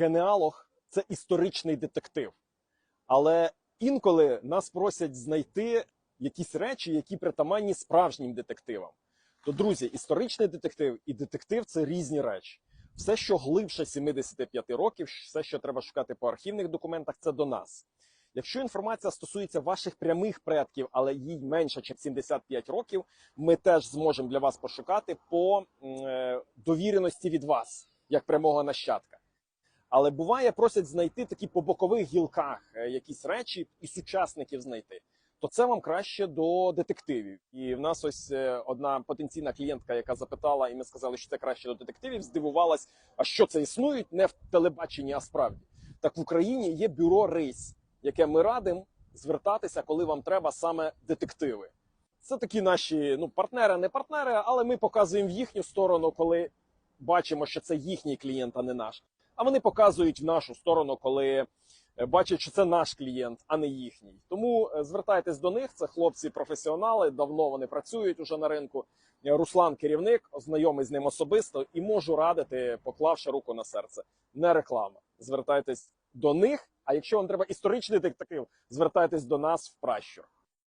генеалог це історичний детектив. Але інколи нас просять знайти якісь речі, які притаманні справжнім детективам. То, друзі, історичний детектив і детектив це різні речі. Все, що глибше 75 років, все, що треба шукати по архівних документах, це до нас. Якщо інформація стосується ваших прямих предків, але їй менше, ніж 75 років, ми теж зможемо для вас пошукати по е, довіреності від вас, як прямого нащадка. Але буває, просять знайти такі по бокових гілках е, якісь речі і сучасників знайти. То це вам краще до детективів. І в нас ось е, одна потенційна клієнтка, яка запитала, і ми сказали, що це краще до детективів, здивувалась, а що це існують не в телебаченні, а справді. Так в Україні є бюро рейс, яке ми радимо звертатися, коли вам треба саме детективи. Це такі наші ну, партнери, не партнери, але ми показуємо в їхню сторону, коли бачимо, що це їхній клієнт, а не наш. А вони показують в нашу сторону, коли е, бачать, що це наш клієнт, а не їхній. Тому е, звертайтесь до них. Це хлопці-професіонали. Давно вони працюють уже на ринку. Е, Руслан керівник, знайомий з ним особисто, і можу радити, поклавши руку на серце. Не реклама. Звертайтесь до них. А якщо вам треба історичний детектив, звертайтесь до нас в пращур.